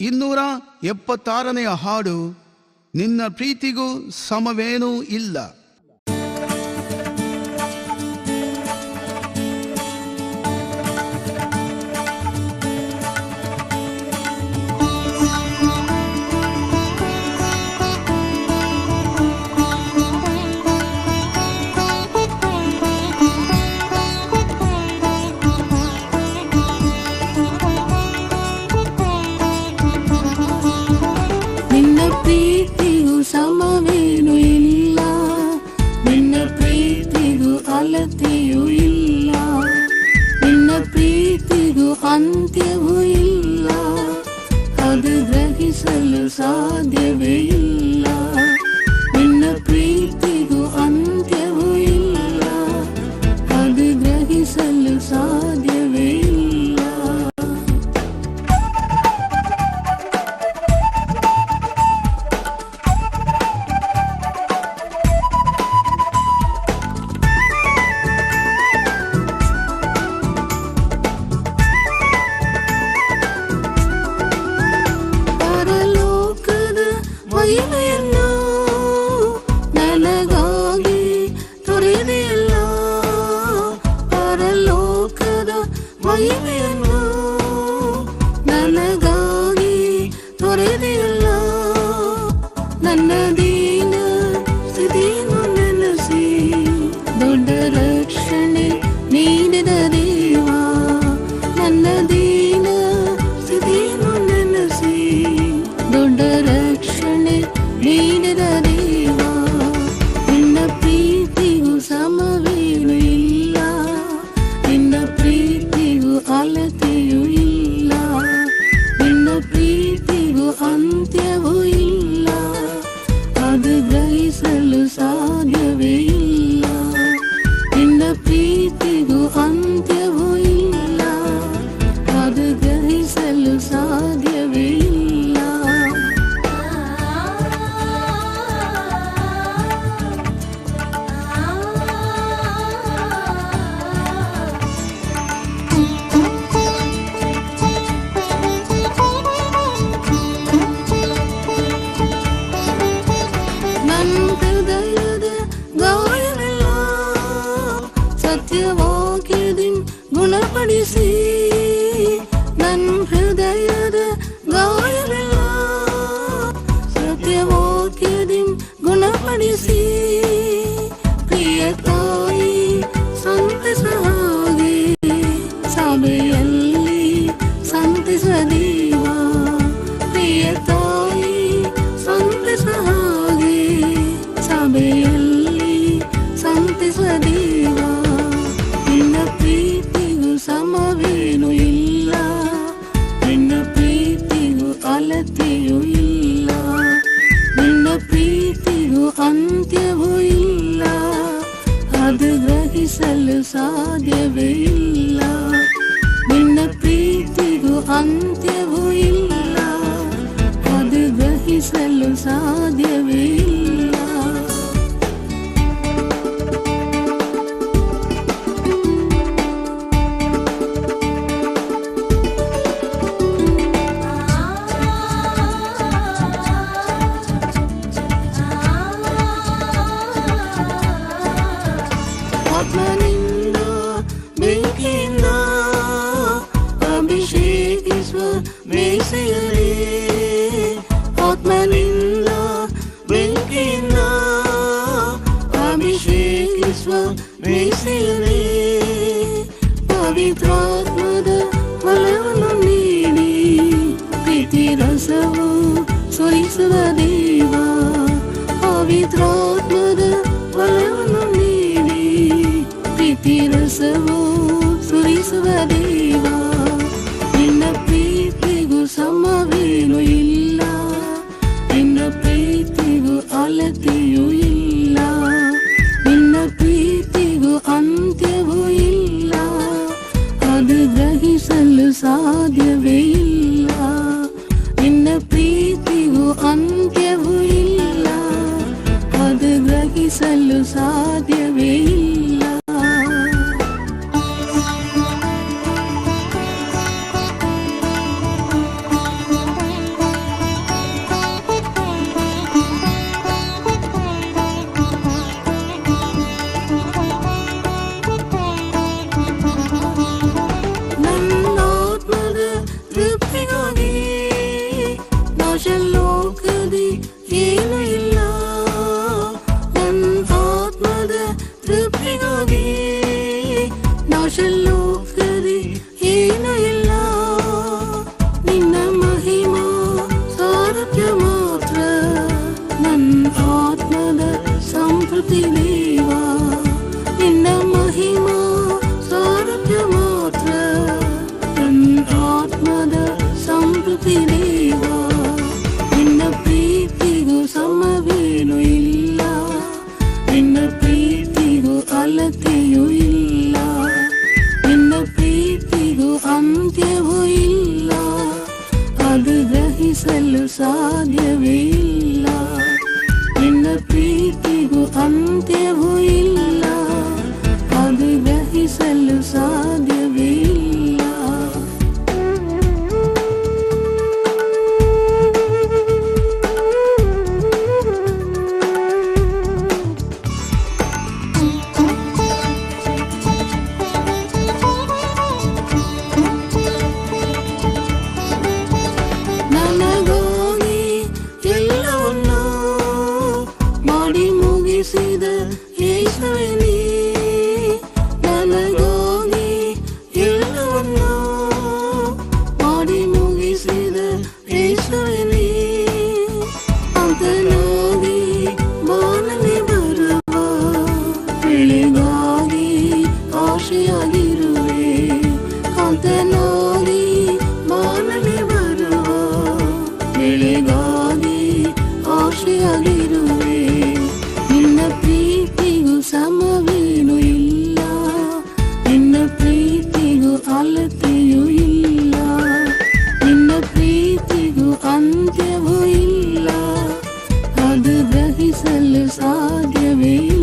ಇನ್ನೂರ ಎಪ್ಪತ್ತಾರನೆಯ ಹಾಡು ನಿನ್ನ ಪ್ರೀತಿಗೂ ಸಮವೇನೂ ಇಲ್ಲ. ಅಂತ್ಯವೂ ಇಲ್ಲ. ಅದು ಗ್ರಹಿಸಲು ಸಾಧ್ಯವೇ ಇಲ್ಲ. ನಿನ್ನ ಪ್ರೀತಿಗೂ ಅಂತ್ಯ ಮಹಿಮೆಯನ್ನು ನನಗಾಗಿ ತೊರೆದಿಲ್ಲ ನನ್ನದೇ أنت هو ಅಂತ್ಯವೂ ಇಲ್ಲ ಅದು ಗ್ರಹಿಸಲು ಸಾಧ್ಯವೇ ಇಲ್ಲ ನಿನ್ನ ಪ್ರೀತಿಗೂ ಅಂತ್ಯವೂ ಇಲ್ಲ ಅದು ಗ್ರಹಿಸಲು ಸಾಧ್ಯವೇ ಇಲ್ಲ ಬಸವು ಸುರಿಸುವ ದೇವ ಪವಿತ್ರಾತ್ಮದ ಬಲವನ್ನು ನೀಡಿ ಪ್ರೀತಿ ರಸವು ಸುರಿಸುವ ದೇವ ನಿನ್ನ ಪ್ರೀತಿಗೂ ಸಮವ ಗ್ರಹಿಸಲು ಸಾಧ್ಯವೇ ಇಲ್ಲ ನಿನ್ನ ಪ್ರೀತಿಗೂ ಅಂತ್ಯವೂ ಇಲ್ಲ. ಅದು ಗ್ರಹಿಸಲು ಸಾಧ್ಯವೇ சாத்தியமே